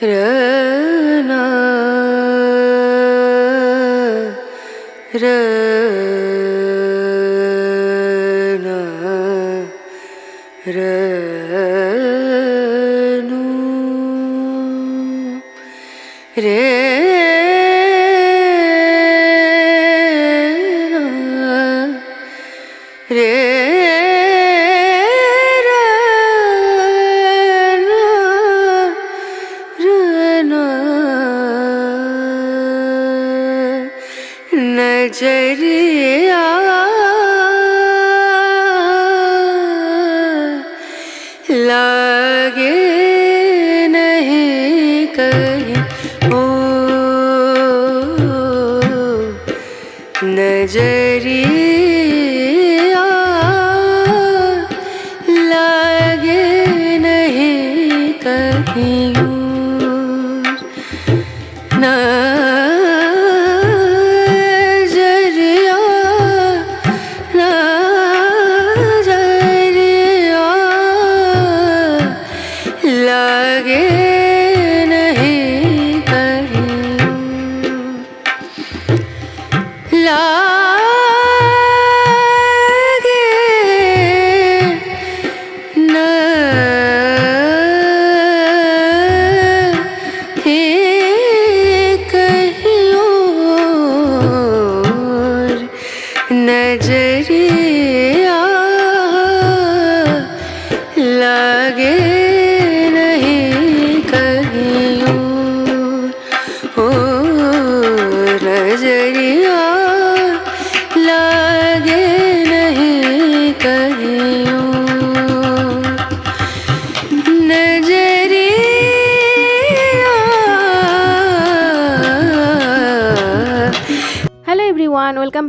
রনা রনা র 别呀。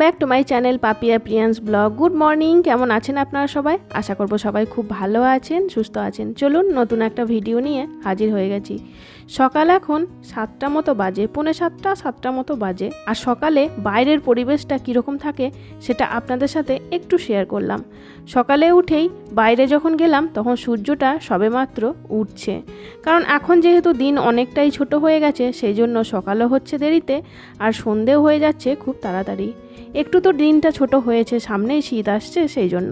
back to my channel Papiya Priyans blog. Good morning, কেমন আছেন আপনারা সবাই? আশা করব সবাই খুব ভালো আছেন, সুস্থ আছেন। চলুন নতুন একটা ভিডিও নিয়ে হাজির হয়ে গেছি। সকাল এখন সাতটা মতো বাজে, পৌনে সাতটা সাতটা মতো বাজে। আর সকালে বাইরের পরিবেশটা কীরকম থাকে সেটা আপনাদের সাথে একটু শেয়ার করলাম। সকালে উঠেই বাইরে যখন গেলাম, তখন সূর্যটা সবেমাত্র উঠছে। কারণ এখন যেহেতু দিন অনেকটাই ছোট হয়ে গেছে সেই জন্য সকালও হচ্ছে দেরিতে আর সন্ধেও হয়ে যাচ্ছে খুব তাড়াতাড়ি। একটু তো দিনটা ছোট হয়েছে, সামনেই শীত আসছে সেই জন্য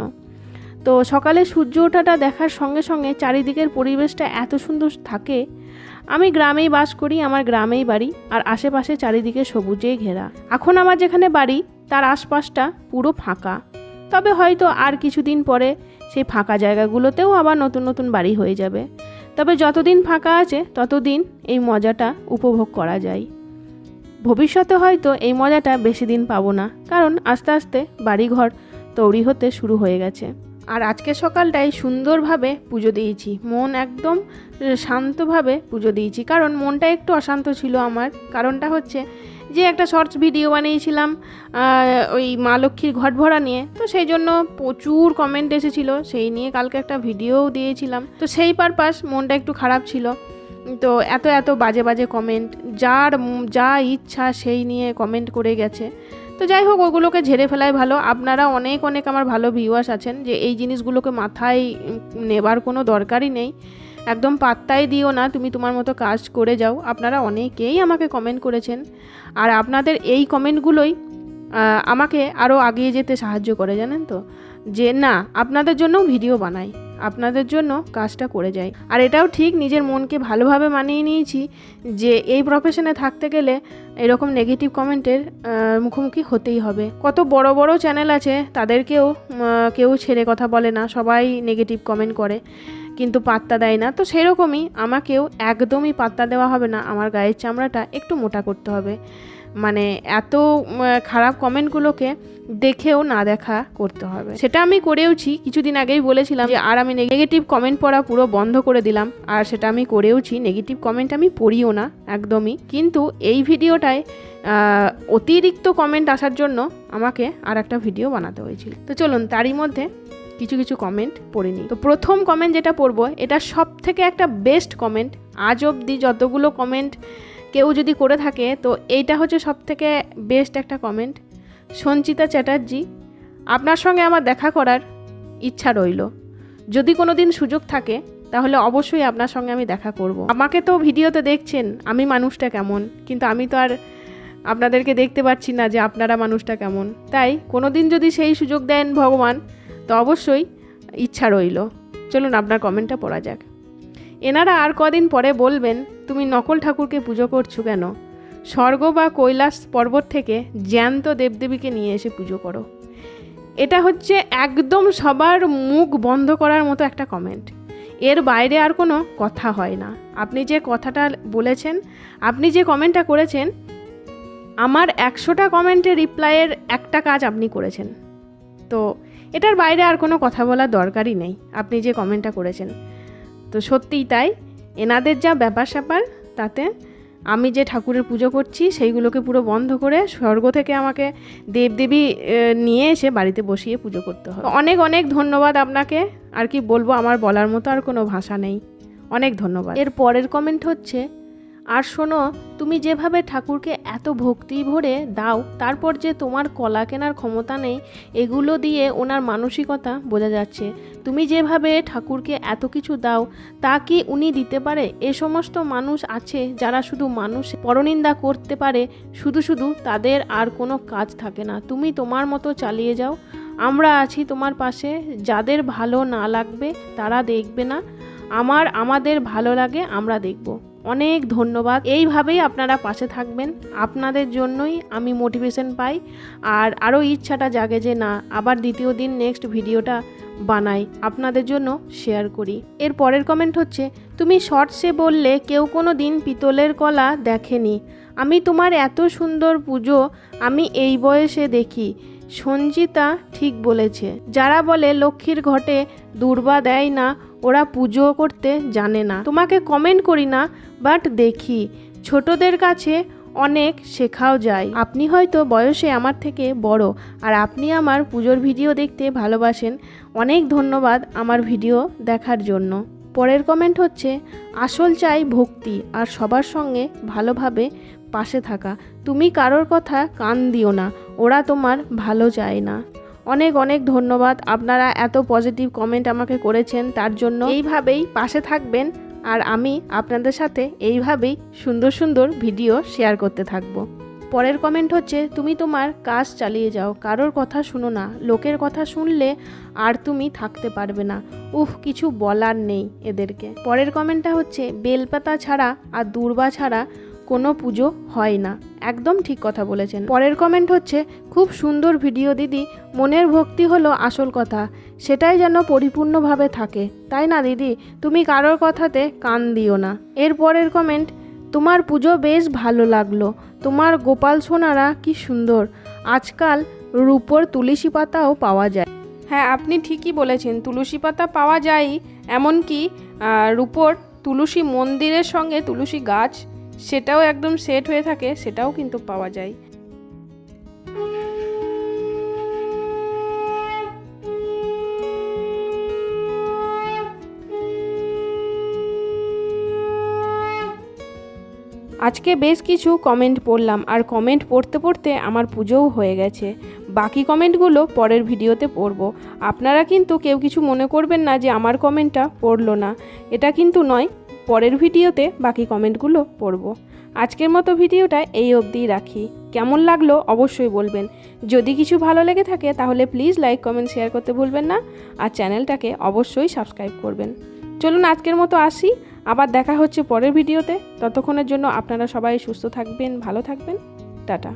তো সকালে সূর্য ওঠাটা দেখার সঙ্গে সঙ্গে চারিদিকের পরিবেশটা এত সুন্দর থাকে। আমি গ্রামেই বাস করি, আমার গ্রামেই বাড়ি, আর আশেপাশে চারিদিকে সবুজেই ঘেরা। এখন আমার যেখানে বাড়ি, তার আশপাশটা পুরো ফাঁকা। তবে হয়তো আর কিছুদিন পরে সেই ফাঁকা জায়গাগুলোতেও আবার নতুন নতুন বাড়ি হয়ে যাবে। তবে যতদিন ফাঁকা আছে, ততদিন এই মজাটা উপভোগ করা যায়। ভবিষ্যতে হয়তো এই মজাটা বেশি দিন পাবো না, কারণ আস্তে আস্তে বাড়িঘর তৈরি হতে শুরু হয়ে গেছে। আর আজকে সকালটাই সুন্দরভাবে পুজো দিয়েছি। মন একদম শান্তভাবে পুজো দিয়েছি। কারণ মনটা একটু অশান্ত ছিল আমার। কারণটা হচ্ছে যে একটা শর্টস ভিডিও বানিয়েছিলাম ওই মা লক্ষ্মীর ঘট ভরা নিয়ে। তো সেই জন্য প্রচুর কমেন্ট এসেছিল। সেই নিয়ে কালকে একটা ভিডিওও দিয়েছিলাম। তো সেই পারপাস মনটা একটু খারাপ ছিল। তো এত এত বাজে বাজে কমেন্ট যার যা ইচ্ছা সেই নিয়ে কমেন্ট করে গেছে। তো যাই হোক, ওগুলোকে ঝেড়ে ফেলাই ভালো। আপনারা অনেক অনেক আমার ভালো ভিউয়ার্স আছেন যে এই জিনিসগুলোকে মাথায় নেবার কোনো দরকারই নেই। একদম পাত্তাই দিও না, তুমি তোমার মতো কাজ করে যাও। আপনারা অনেকেই আমাকে কমেন্ট করেছেন। আর আপনাদের এই কমেন্টগুলোই আমাকে আরও আগিয়ে যেতে সাহায্য করে, জানেন তো? যে না, আপনাদের জন্যও ভিডিও বানাই। আপনাদের জন্য কাজটা করে যাই। আর এটাও ঠিক, নিজের মনকে ভালোভাবে মানিয়ে নিয়েছি যে এই প্রফেশনে থাকতে গেলে এরকম নেগেটিভ কমেন্টের মুখোমুখি হতেই হবে। কত বড় বড় চ্যানেল আছে, তাদেরকেও কেউ ছেড়ে কথা বলে না, সবাই নেগেটিভ কমেন্ট করে, কিন্তু পাত্তা দেয় না। তো সেরকমই আমাকেও একদমই পাত্তা দেওয়া হবে না, আমার গায়ের চামড়াটা একটু মোটা করতে হবে। মানে এত খারাপ কমেন্টগুলোকে দেখেও না দেখা করতে হবে। সেটা আমি করেওছি, কিছুদিন আগেই বলেছিলাম যে, আর আমি নেগেটিভ কমেন্ট পড়া পুরো বন্ধ করে দিলাম, আর সেটা আমি করেওছি নেগেটিভ কমেন্ট আমি পড়িও না, একদমই। কিন্তু এই ভিডিওটায় অতিরিক্ত কমেন্ট আসার জন্য আমাকে আর একটা ভিডিও বানাতে হয়েছিল। তো চলুন, তারই মধ্যে কিছু কিছু কমেন্ট পড়ে নিই। তো প্রথম কমেন্ট যেটা পড়ব, এটা সব থেকে একটা বেস্ট কমেন্ট আজ অবধি যতগুলো কমেন্ট কেউ যদি করে থাকে, তো এইটা হচ্ছে সব থেকে বেস্ট একটা কমেন্ট সঞ্চিতা চ্যাটার্জি, আপনার সঙ্গে আমার দেখা করার ইচ্ছা রইল। যদি কোনো দিন সুযোগ থাকে, তাহলে অবশ্যই আপনার সঙ্গে আমি দেখা করব। আমাকে তো ভিডিওতে দেখছেন, আমি মানুষটা কেমন? কিন্তু আমি তো আর আপনাদেরকে দেখতে পাচ্ছি না যে আপনারা মানুষটা কেমন। তাই কোনো দিন যদি সেই সুযোগ দেন ভগবান, তো অবশ্যই ইচ্ছা রইল। চলুন আপনার কমেন্টটা পড়া যাক। এনারা আর কদিন পরে বলবেন, তুমি নকল ঠাকুরকে পুজো করছ কেন? স্বর্গ বা কৈলাস পর্বত থেকে জ্যান্ত দেবদেবীকে নিয়ে এসে পুজো করো। এটা হচ্ছে একদম সবার মুখ বন্ধ করার মতো একটা কমেন্ট এর বাইরে আর কোনো কথা হয় না। আপনি যে কথাটা বলেছেন, আপনি যে কমেন্টটা করেছেন, আমার একশোটা কমেন্টের রিপ্লাইয়ের একটা কাজ আপনি করেছেন। তো এটার বাইরে আর কোনো কথা বলার দরকারই নেই। আপনি যে কমেন্টটা করেছেন তো সত্যিই তাই। এনাদের যা ব্যাপার স্যাপার তাতে আমি যে ঠাকুরের পুজো করছি, সেইগুলোকে পুরো বন্ধ করে স্বর্গ থেকে আমাকে দেবদেবী নিয়ে এসে বাড়িতে বসিয়ে পুজো করতে হবে। অনেক অনেক ধন্যবাদ আপনাকে। আর কি বলব, আমার বলার মতো আর কোনো ভাষা নেই। অনেক ধন্যবাদ। এর পরের কমেন্ট হচ্ছে আর শোনো, তুমি যেভাবে ঠাকুরকে এত ভক্তি ভরে দাও, তারপর যে তোমার কলা কেনার ক্ষমতা নেই, এগুলো দিয়ে ওনার মানসিকতা বোঝা যাচ্ছে। তুমি যেভাবে ঠাকুরকে এত কিছু দাও, তা কি উনি দিতে পারে? এ সমস্ত মানুষ আছে যারা শুধু মানুষ পরনিন্দা করতে পারে, শুধু শুধু তাদের আর কোনো কাজ থাকে না। তুমি তোমার মতো চালিয়ে যাও। আমরা আছি তোমার পাশে, যাদের ভালো না লাগবে তারা দেখবে না। আমার, আমাদের ভালো লাগে, আমরা দেখব। অনেক ধন্যবাদ। এইভাবেই আপনারা পাশে থাকবেন। আপনাদের জন্যই আমি মোটিভেশন পাই। আর আরও ইচ্ছাটা জাগে যে না, আবার দ্বিতীয় দিন নেক্সট ভিডিওটা বানাই। আপনাদের জন্য শেয়ার করি। এর পরের কমেন্ট হচ্ছে, তুমি শর্টসে বললে কেউ কোনো দিন পিতলের কলা দেখেনি। আমি তোমার এত সুন্দর পুজো, আমি এই বয়সে দেখি। সঞ্জিতা ঠিক বলেছে। যারা বলে লক্ষ্মীর ঘটে দুর্বা দেয় না ওরা পুজো করতে জানে না। তোমাকে কমেন্ট করি না বাট দেখি। ছোটদের কাছে অনেক শেখাও যায়। আপনি হয়তো বয়সে আমার থেকে বড়, আর আপনি আমার পুজোর ভিডিও দেখতে ভালোবাসেন। অনেক ধন্যবাদ আমার ভিডিও দেখার জন্য। পরের কমেন্ট হচ্ছে, আসল চাই ভক্তি, আর সবার সঙ্গে ভালোভাবে পাশে থাকা। তুমি কারোর কথা কান দিও না, ওরা তোমার ভালো চায় না। অনেক অনেক ধন্যবাদ। আপনারা এত পজিটিভ কমেন্ট আমাকে করেছেন, তার জন্য এইভাবেই পাশে থাকবেন আর আমি আপনাদের সাথে এইভাবেই সুন্দর সুন্দর ভিডিও শেয়ার করতে থাকব। পরের কমেন্ট হচ্ছে, তুমি তোমার কাজ চালিয়ে যাও, কারোর কথা শুনো না, লোকের কথা শুনলে আর তুমি থাকতে পারবে না। উফ, কিছু বলার নেই এদেরকে। পরের কমেন্টটা হচ্ছে, বেলপাতা ছাড়া আর দূর্বা ছাড়া কোনো পুজো হয় না। একদম ঠিক কথা বলেছেন। পরের কমেন্ট হচ্ছে, খুব সুন্দর ভিডিও দিদি, মনের ভক্তি হলো আসল কথা, সেটাই যেন পরিপূর্ণভাবে থাকে। তাই না দিদি? তুমি কারোর কথাতে কান দিও না। এর পরের কমেন্ট তোমার পুজো বেশ ভালো লাগল। তোমার গোপাল সোনারা কি সুন্দর। আজকাল রূপোর তুলসী পাতাও পাওয়া যায়। হ্যাঁ আপনি ঠিকই বলেছেন। তুলসী পাতা পাওয়া যায়, এমনকি রূপোর তুলসী মন্দিরের সঙ্গে তুলসী গাছ সেটাও একদম সেট হয়ে থাকে, সেটাও কিন্তু পাওয়া যায়। আজকে বেশ কিছু কমেন্ট পড়লাম, আর কমেন্ট পড়তে পড়তে আমার পুজোও হয়ে গেছে। বাকি কমেন্টগুলো পরের ভিডিওতে পড়ব। আপনারা কিন্তু কেউ কিছু মনে করবেন না যে আমার কমেন্টটা পড়ল না। এটা কিন্তু নয় পরের ভিডিওতে বাকি কমেন্টগুলো পড়ব। আজকের মতো ভিডিওটা এই অবধিই রাখি। কেমন লাগল অবশ্যই বলবেন। যদি কিছু ভালো লেগে থাকে তাহলে প্লিজ লাইক, কমেন্ট, শেয়ার করতে ভুলবেন না আর চ্যানেলটাকে অবশ্যই সাবস্ক্রাইব করবেন। চলুন আজকের মতো আসি। আবার দেখা হচ্ছে পরের ভিডিওতে। ততক্ষণের জন্য আপনারা সবাই সুস্থ থাকবেন, ভালো থাকবেন। টাটা।